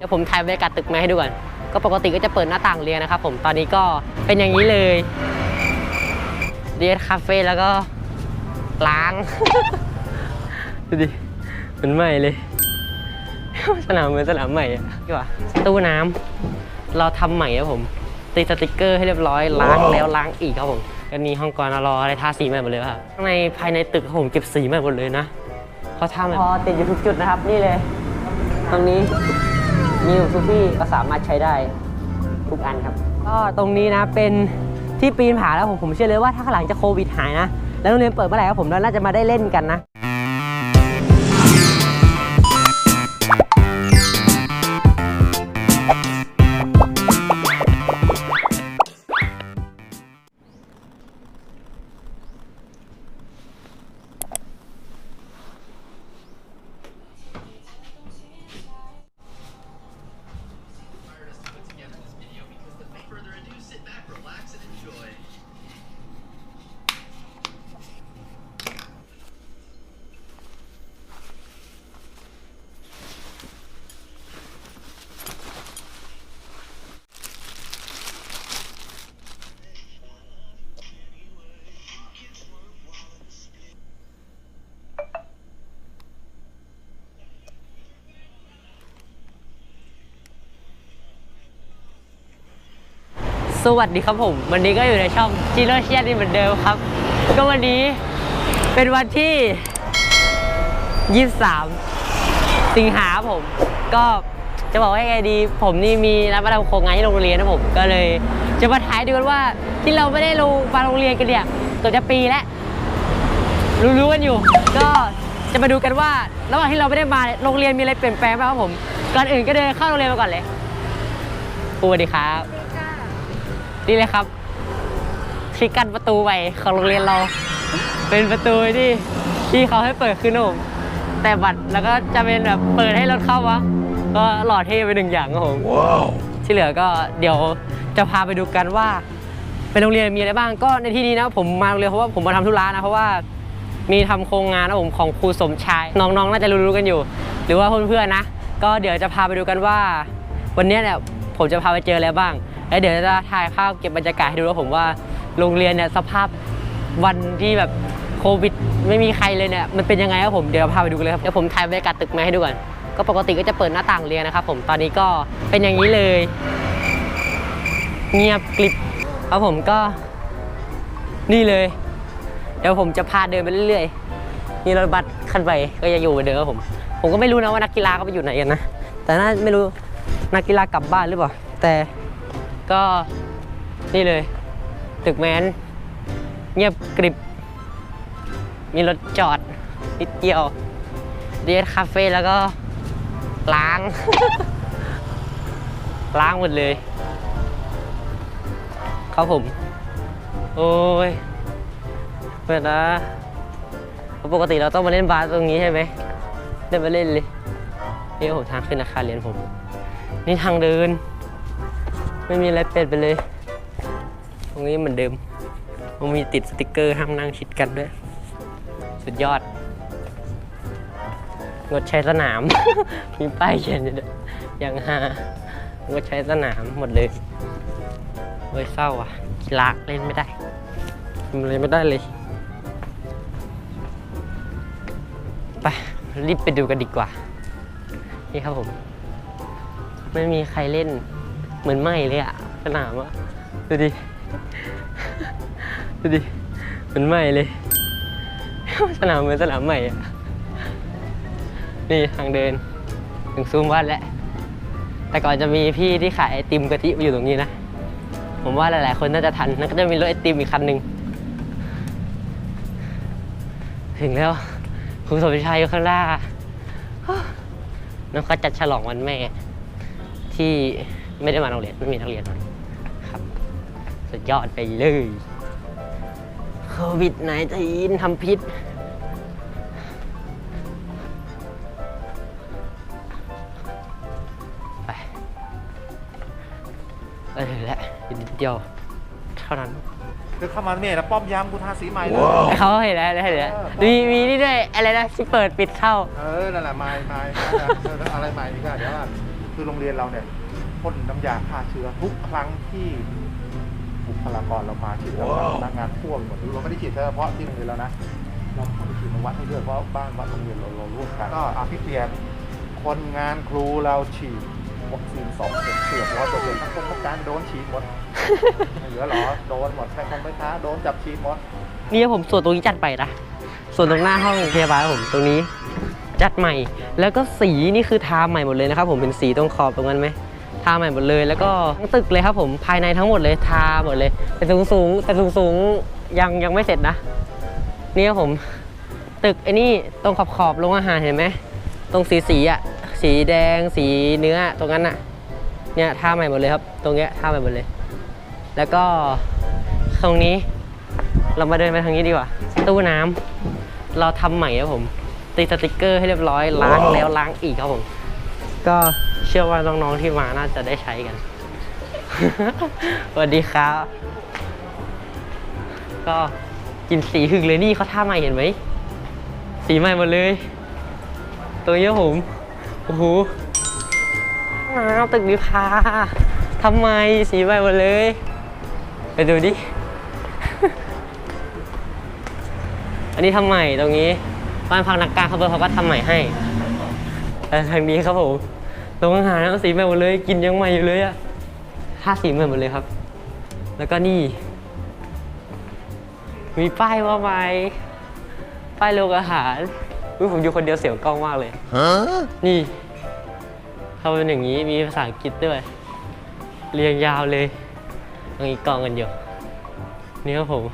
เดี๋ยวผมถ่ายบรรยากาศตึกมาให้ดูก่อน ก็ปกติก็จะเปิดหน้าต่างเรียนนะครับผม ตอนนี้ก็เป็นอย่างนี้เลย เรียนคาเฟ่แล้วก็ล้าง ดูดิเหมันใหม่เลย สนามเหมือนสนามใหม่อะดีกว่า ตู้น้ำเราทำใหม่ครับผม ติดสติกเกอร์ให้เรียบร้อย ล้างแล้วล้างอีกครับผมก็มีห้องกรรออะไรทาสีใหม่หมดเลยครับข้างในภายในตึกผมเก็บสีใหม่หมดเลยนะเขาทำพอติดอยู่ทุกจุดนะครับ นี่เลย ตรงนี้ มีทุกที่ก็สามารถใช้ได้ทุกอันครับ ก็ตรงนี้นะเป็นที่ปีนผาแล้วผมผมเชื่อเลยว่าถ้าข้างหลังจะโควิดหายนะ แล้วโรงเรียนเปิดเมื่อไหร่ครับผมเราน่าจะมาได้เล่นกันนะ สวัสดีครับผม วันนี้ก็อยู่ในช่องจิโรเชียนี่เหมือนเดิมครับ ก็วันนี้เป็นวันที่ 23 สิงหาผม ก็จะบอกว่าไงดี ผมนี่มีนัดมาทำโครงงานที่โรงเรียนนะผมก็เลย จะมาถ่ายดูกันว่าที่เราไม่ได้ลงมาโรงเรียนกันเนี่ยเกือบจะปีแล้วรู้ๆกันอยู่ ก็จะมาดูกันว่าระหว่างที่เราไม่ได้มาโรงเรียนมีอะไรเปลี่ยนแปลงบ้างครับผมก่อนอื่นก็เดินเข้าโรงเรียนมาก่อนเลยสวัสดีครับ นี่เลยครับที่กั้นประตูใหม่ของโรงเรียนเรา เป็นประตูที่ที่เขาให้เปิดขึ้นนะผมแต่บัตรแล้วก็จะเป็นแบบเปิดให้รถเข้าวะก็หล่อเท่ไปหนึ่งอย่างครับผมที่เหลือก็เดี๋ยวจะพาไปดูกันว่าเป็นโรงเรียนมีอะไรบ้างก็ในที่นี้นะผมมาโรงเรียนเพราะว่าผมมาทำธุระนะเพราะว่ามีทำโครงงานนะผมของครูสมชายน้องๆน่าจะรู้ๆกันอยู่ หรือว่าเพื่อนๆนะ ก็เดี๋ยวจะพาไปดูกันว่า วันเนี้ยเนี่ยผมจะพาไปเจออะไรบ้าง แล้วเดี๋ยวจะถ่ายภาพเก็บบรรยากาศให้ดูว่าผมว่าโรงเรียนเนี่ยสภาพวันที่แบบโควิด ไม่มีใครเลยเนี่ยมันเป็นยังไงครับผมเดี๋ยวพาไปดูกันเลยครับเดี๋ยวผมถ่ายบรรยากาศตึกมาให้ดูก่อนก็ปกติก็จะเปิดหน้าต่างเรียนนะครับผมตอนนี้ก็เป็นอย่างนี้เลย เงียบกริบครับผมก็นี่เลย เดี๋ยวผมจะพาเดินไปเรื่อยๆนี่รถบัสคันไปก็ยังอยู่เหมือนเดิมครับผม ผมก็ไม่รู้นะว่านักกีฬาเขาไปอยู่ไหนกันนะแต่น่าไม่รู้นักกีฬากลับบ้านหรือเปล่าแต่ ก็นี่เลย ตึกแมนเงียบกริบ มีรถจอด นิดเดียวเรียคาเฟ่แล้วก็ล้าง ล้างหมดเลยครับผม โอ้ยเพื่อนนะปกติเราต้องมาเล่นบาสตรงนี้ใช่ไหมเล่นมาเล่นเลยนี่ผมทางขึ้นอาคารเรียนผม นี่ทางเดิน ไม่มีอะไรเปลี่ยนไปเลย ตรงนี้เหมือนเดิมมันมีติดสติกเกอร์ห้ามนั่งชิดกันด้วย สุดยอด งดใช้สนาม มีป้ายเขียนอยู่ด้วยยังหางดใช้สนามหมดเลยเฮ้ยเศร้าอะกีฬาเล่นไม่ได้ทำอะไรไม่ได้เลยไปรีบไปดูกันดีกว่า นี่ครับผม ไม่มีใครเล่น เหมือนไหมเลยอะสนามอะดูดิ ดูดิเหมือนไหมเลย สนามเหมือนสนามใหม่อะนี่ทางเดิน ถึงซุ้มวัดแล้ว แต่ก่อนจะมีพี่ที่ขายไอติมกะทิอยู่ตรงนี้นะ ผมว่าหลายๆ คนน่าจะทันแล้วก็จะมีรถไอติมอีกคันหนึ่งถึงแล้วคุณสมชายอยู่ข้างหน้าน้องก็จัดฉลองวันแม่ที่ ไม่ได้มาโรงเรียนไม่มีนักเรียนมาครับ สุดยอดไปเลยโควิดไหนทีนทำพิษ ไปเออถึงแล้วอีกนิดเดียว เท่านั้นคือเข้ามาเนี่ยแล้วป้อมยามกูทาสีใหม่เลยเขาเห็นแล้วเห็นแล้วมีมีนี่ด้วยอะไรนะที่เปิดปิดเข้า เออนั่นแหละไม้ไม้อะไรใหม่อีกอะเดี๋ยวก่อนคือโรงเรียนเราเนี่ย พ่นน้ำยาฆ่าเชื้อทุกครั้งที่บุคลากรเรามาฉีดแล้วพนักงานทั่วหมดเราไม่ได้ฉีดเฉพาะที่โรงเรียนเรานะเราไปฉีดในวัดให้ด้วยเพราะบ้านวัดโรงเรียนเราเราร่วมกันก็อาพิเตียนคนงานครูเราฉีดวัคซีนสองเข็มเกือบร้อยเปอร์เซ็นต์ทั้งคนทั้งการโดนฉีดหมดเหลือหรอโดนหมดใครคงไปท้าโดนจับฉีดหมดนี่ผมส่วนตรงนี้จัดไปนะส่วนตรงหน้าห้องพยาบาลผมตรงนี้จัดใหม่ แล้วก็สีนี่คือทาใหม่หมดเลยนะครับผมเป็นสีตรงขอบตรงนั้นไหมาใหม่หมดเลย แล้วก็ทั้งตึกเลยครับผมภายในทั้งหมดเลยทาหมดเลย แต่สูงสูงแต่สูงสูงยังยังไม่เสร็จนะนี่ครับผมตึกไอ้นี่ตรงขอบขอบโรงอาหารเห็นไหมตรงสีสีอะสีแดงสีเนื้อตรงนั้นอะเนี่ยทาใหม่หมดเลยครับ ตรงเนี้ยทาใหม่หมดเลย แล้วก็ตรงนี้เรามาเดินไปทางนี้ดีกว่า ตู้น้ำเราทำใหม่ครับผม ติดสติกเกอร์ให้เรียบร้อยล้างแล้วล้างอีกครับผม ก็เชื่อว่าน้องๆที่มาน่าจะได้ใช้กัน สวัสดีครับ ก็กินสีหึงเลยนี่เขาท่าใหม่เห็นไหม สีใหม่หมดเลย ตัวนี้ครับผม โอ้โหอ้าวตึกวิภาทำไมสีใหม่หมดเลย ไปดูดิ อันนี้ทำใหม่ตรงนี้ บ้านพักนักการเขาเบอร์เขาก็ทำใหม่ให้แต่ทางนี้ครับผม โรงอาหารเอาสีใหม่หมดเลย กินยังใหม่อยู่เลยอะท่าสีใหม่หมดเลยครับ แล้วก็นี่ มีป้ายว่าไหมป้ายโรงอาหารอุ๊ยผมอยู่คนเดียวเสียวกล้องมากเลยนี่ทำเป็นอย่างนี้มีภาษาอังกฤษด้วย เรียงยาวเลยตรงนี้กองกันอยู่นี่ครับผม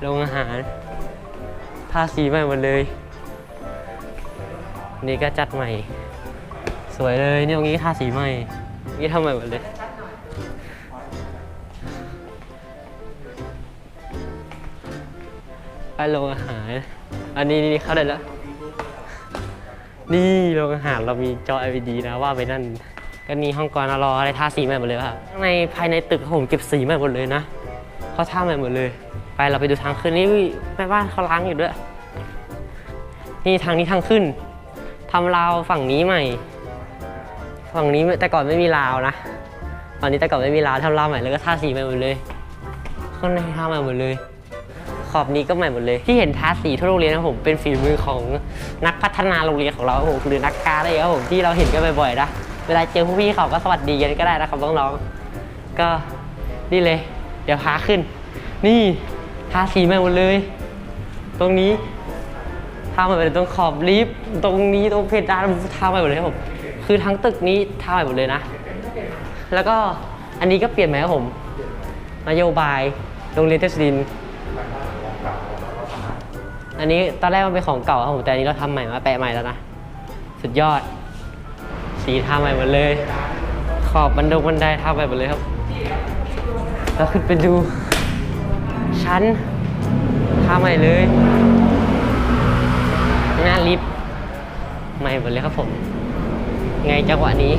โรงอาหารทาสีใหม่หมดเลย นี่ก็จัดใหม่ สวยเลยนี่ตรงนี้ทาสีใหม่นี่ทำใหม่หมดเลยไปโรงอาหาร อันนี้นี่เข้าได้แล้ว นี่โรงอาหารเรามีจอ LED นะว่าไปนั่น ก็นี่ห้องกรรออะไรทาสีใหม่หมดเลยครับข้างในภายในตึกผมเก็บสีใหม่หมดเลยนะเขาทาใหม่หมดเลย ไปเราไปดูทางขึ้นนี่แม่บ้านเขาล้างอยู่ด้วย นี่ทางนี้ทางขึ้นทำราวฝั่งนี้ใหม่ ฝั่งนี้แต่ก่อนไม่มีราวนะตอนนี้แต่ก่อนไม่มีราวทำราวใหม่แล้วก็ทาสีใหม่หมดเลยข้างในทาใหม่หมดเลย ขอบนี้ก็ใหม่หมดเลย ที่เห็นทาสีทั่วโรงเรียนนะผมเป็นฝีมือของนักพัฒนาโรงเรียนของเราผมหรือนักการอะไรครับผมที่เราเห็นกันบ่อยๆนะเวลาเจอพวกพี่เขาก็สวัสดีกันก็ได้นะครับน้องๆก็นี่เลย เดี๋ยวพาขึ้น นี่ทาสีใหม่หมดเลย ตรงนี้ทาใหม่หมดเลยตรงขอบลิฟต์ตรงนี้ตรงเพดานทาใหม่หมดเลยครับผม คือทั้งตึกนี้ทาใหม่หมดเลยนะ แล้วก็อันนี้ก็เปลี่ยนไหมครับผม นโยบายโรงเรียนเทศดิน อันนี้ตอนแรกมันเป็นของเก่าครับผม แต่อันนี้เราทำใหม่มาแปะใหม่แล้วนะ สุดยอด สีทาใหม่หมดเลย ขอบบันดงบันไดทาใหม่หมดเลยครับ แล้วขึ้นไปดู ชั้นทาใหม่เลย หน้าลิฟต์ใหม่หมดเลยครับผม ไงจังหวะนี้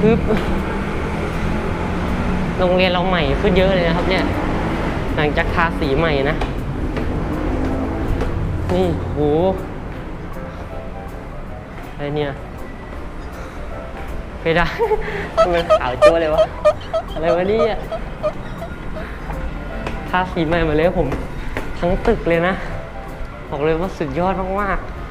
ปึ๊บโรงเรียนเราใหม่ขึ้นเยอะเลยนะครับ เนี่ย หลังจากทาสีใหม่นะ นี่โหอะไรเนี่ยเพดานมันขาวจั่วเลยวะ อะไรวะเนี่ยทาสีใหม่มาเลยผมทั้งตึกเลยนะ บอกเลยว่าสุดยอดมากๆ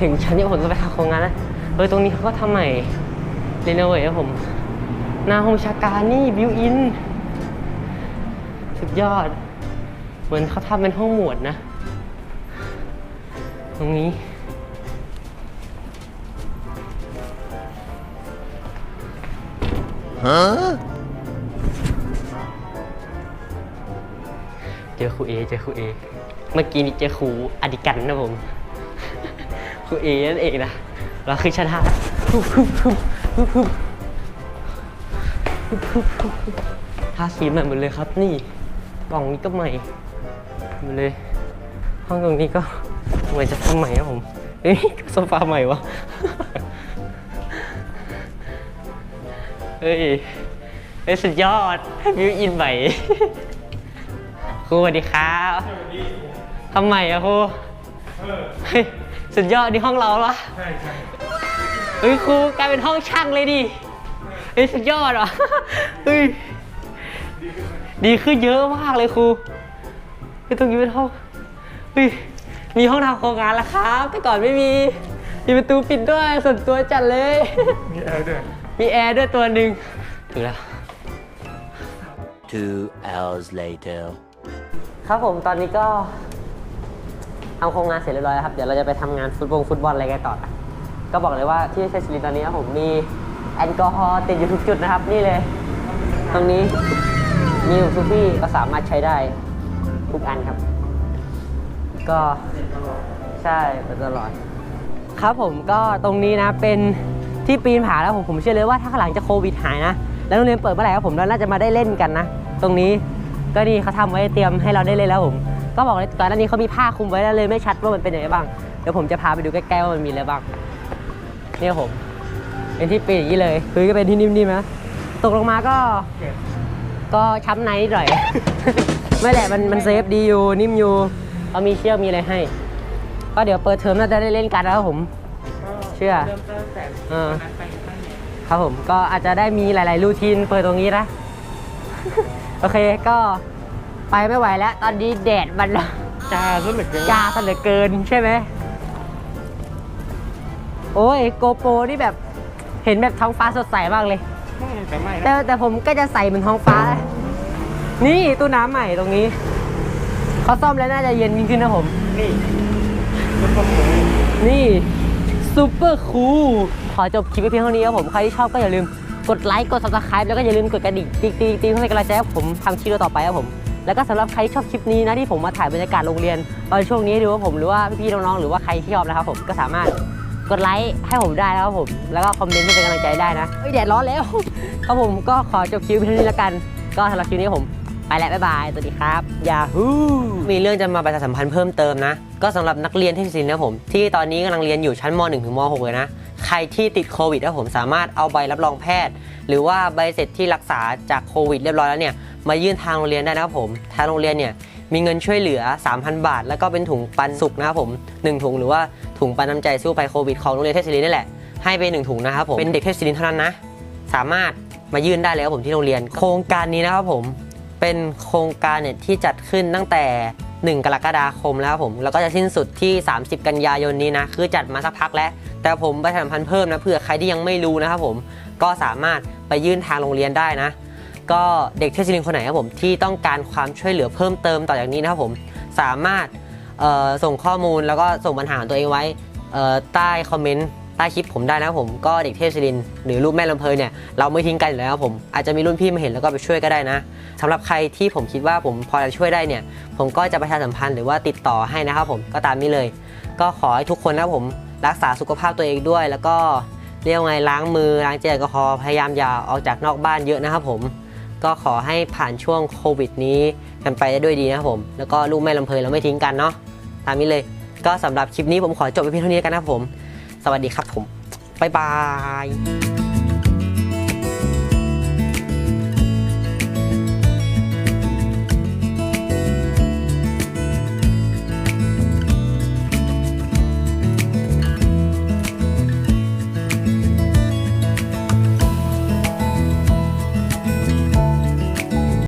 ถึงชั้นที่ผมจะไปทำโครงงานแล้วเออตรงนี้เขาก็ทำใหม่รีโนเวทครับผมหน้าห้องวิชาการนี่บิวอิน สุดยอด เหมือนเขาทำเป็นห้องหมวดนะ ตรงนี้เจอครูเอ เจอครูเอ เมื่อกี้นี้เจอครูอดิกันนะผม ตัเองนั่นเองนะ เราคือชนะท่าสีใหม่หมดเลยครับ นี่กล่องนี้ก็ใหม่หมดเลย ห้องตรงนี้ก็เหมือนจะทำใหม่ครับผมเฮ้ยโซฟาใหม่วะเฮ้ยเฮ้ยสุดยอดวิวอินใหม่ครูสวัสดีครับทำไมอะครู เฮ้ยสุดยอดนี่ห้องเราวะใช่ใช่เฮ้ยครูกลายเป็นห้องช่างเลยดิเฮ้ยสุดยอดว่ะเฮ้ยดีขึ้นเยอะมากเลยครูเฮ้ยตรงนี้เป็นห้องเฮ้ยมีห้องทำโครงงานแล้วครับแต่ก่อนไม่มีมีประตูปิดด้วยส่วนตัวจัดเลย มีแอร์ด้วย มีแอร์ด้วยตัวหนึ่งถึงแล้ว Two hours later. ครับผมตอนนี้ก็ ทำโครงงานเสร็จเรียบร้อยแล้วครับ เดี๋ยวเราจะไปทำงานฟุตบอลฟุตบอลอะไรกันต่อ ก็บอกเลยว่าที่เชสลินตอนนี้ครับผมมีแอลกอฮอล์ติดอยู่ทุกจุดนะครับ นี่เลย ตรงนี้มีอยู่ทุกที่ก็สามารถใช้ได้ทุกอันครับ ก็ใช่ไปตลอด ครับผมก็ตรงนี้นะเป็นที่ปีนผาแล้วผมผมเชื่อเลยว่าถ้าข้างหลังจะโควิดหายนะ แล้วโรงเรียนเปิดเมื่อไหร่ครับผมเราน่าจะมาได้เล่นกันนะ ตรงนี้ก็นี่เขาทำไว้เตรียมให้เราได้เล่นแล้วผม ก็บอกเลยก่อนหน้านี้เขามีผ้าคลุมไว้แล้วเลยไม่ชัดว่ามันเป็นยังไงบ้าง เดี๋ยวผมจะพาไปดูใกล้ๆว่ามันมีอะไรบ้าง เนี่ยผม เป็นที่ปีนอย่างนี้เลยคือก็เป็นที่นิ่มๆนะ ตกลงมาก็ ก็ช้ำในนิดหน่อย ไม่แหละมันมันเซฟดีอยู่นิ่มอยู่เขามีเชือกมีอะไรให้ ก็เดี๋ยวเปิดเทอมน่าจะได้เล่นกันแล้วครับผม เชื่อเริ่มตั้งแต่เออนั้นไปข้างในครับผมก็อาจจะได้มีหลาย ๆ รูทีนเปิดตรงนี้นะ โอเคก็ ไปไม่ไหวแล้ว ตอนนี้แดดมันจ้าซะเหลือเกินจ้าซะเหลือเกินใช่ไหมโอ้ยโกโปรนี่แบบเห็นแบบท้องฟ้าสดใสมากเลย แต่ไม่แต่นะแต่ผมก็จะใส่เหมือนท้องฟ้า นี่ตู้น้ำใหม่ตรงนี้เขาซ่อมแล้วน่าจะเย็นยิ่งขึ้นนะผม นี่รถกระบะนี่ซูเปอร์คูลขอจบคลิปไว้เพียงเท่านี้ครับผม ใครที่ชอบก็อย่าลืมกดไลค์ กด subscribe แล้วก็อย่าลืมกดกระดิ่งติ๊งติ๊งติ๊งเพื่อเป็นกำลังใจให้ผมทำคลิปต่อไปครับผม แล้วก็สำหรับใครที่ชอบคลิปนี้นะที่ผมมาถ่ายบรรยากาศโรงเรียนตอนช่วงนี้ให้ดูว่าผมหรือว่าพี่ๆน้องๆหรือว่าใครที่ชอบนะครับผมก็สามารถกดไลค์ให้ผมได้นะครับผมแล้วก็คอมเมนต์เพื่อเป็นกำลังใจได้นะเอ้ยแดดร้อนแล้วครับผมก็ขอจบคลิปเพียงเท่านี้แล้วกัน ก็สำหรับคลิปนี้ผมไปแล้วบ๊ายบายสวัสดีครับยาฮูมีเรื่องจะมาประชาสัมพันธ์เพิ่มเติมนะ ก็สำหรับนักเรียนเทคนิคศิลป์นะผม ที่ตอนนี้กำลังเรียนอยู่ชั้นม .1 ถึงม .6 เลยนะ ใครที่ติดโควิดนะผมสามารถเอาใบรับรองแพทย์ หรือว่าใบเสร็จที่รักษาจากโควิดเรียบร้อยแล้วเนี่ย มายื่นทางโรงเรียนได้นะครับผมทางโรงเรียนเนี่ยมีเงินช่วยเหลือ 3,000 บาท แล้วก็เป็นถุงปันสุกนะครับผมหนึ่งถุงหรือว่าถุงปันน้ำใจสู้ภัยโควิดของโรงเรียนเทศศิรินนี่แหละให้ไปหนึ่งถุงนะครับผมเป็นเด็กเทศศิรินเท่านั้นนะสามารถมายื่นได้เลยครับผมที่โรงเรียน โครงการนี้นะครับผมเป็นโครงการเนี่ยที่จัดขึ้นตั้งแต่ 1 กรกฎาคมแล้วครับผมแล้วก็จะสิ้นสุดที่ 30 กันยายนนี้นะคือจัดมาสักพักแล้ว แต่ผมประชาสัมพันธ์เพิ่มนะเผื่อใครที่ยังไม่รู้นะครับผมก็สามารถไปยื่นทางโรงเรียนได้นะ ก็เด็กเทศศิรินคนไหนครับผมที่ต้องการความช่วยเหลือเพิ่มเติมต่อจากนี้นะครับผมสามารถส่งข้อมูลแล้วก็ส่งปัญหาของตัวเองไว้ใต้คอมเมนต์ใต้คลิปผมได้นะครับผมก็เด็กเทพศิรินหรือรูปแม่ลำเพยเนี่ยเราไม่ทิ้งกันอยู่แล้วครับผมอาจจะมีรุ่นพี่มาเห็นแล้วก็ไปช่วยก็ได้นะสำหรับใครที่ผมคิดว่าผมพอจะช่วยได้เนี่ย ผมก็จะประชาสัมพันธ์หรือว่าติดต่อให้นะครับผมก็ตามนี้เลย ก็ขอให้ทุกคนนะครับผมรักษาสุขภาพตัวเองด้วย แล้วก็เรียกไงล้างมือล้างเจลแอลกอฮอล์พยายามอย่าออกจากนอกบ้านเยอะนะครับผม ก็ขอให้ผ่านช่วงโควิดนี้กันไปได้ด้วยดีนะครับผม แล้วก็ลูกแม่ลำเพยเราไม่ทิ้งกันเนาะตามนี้เลย ก็สำหรับคลิปนี้ผมขอจบไปเพียงเท่านี้กันนะครับผม สวัสดีครับผมบ๊ายบาย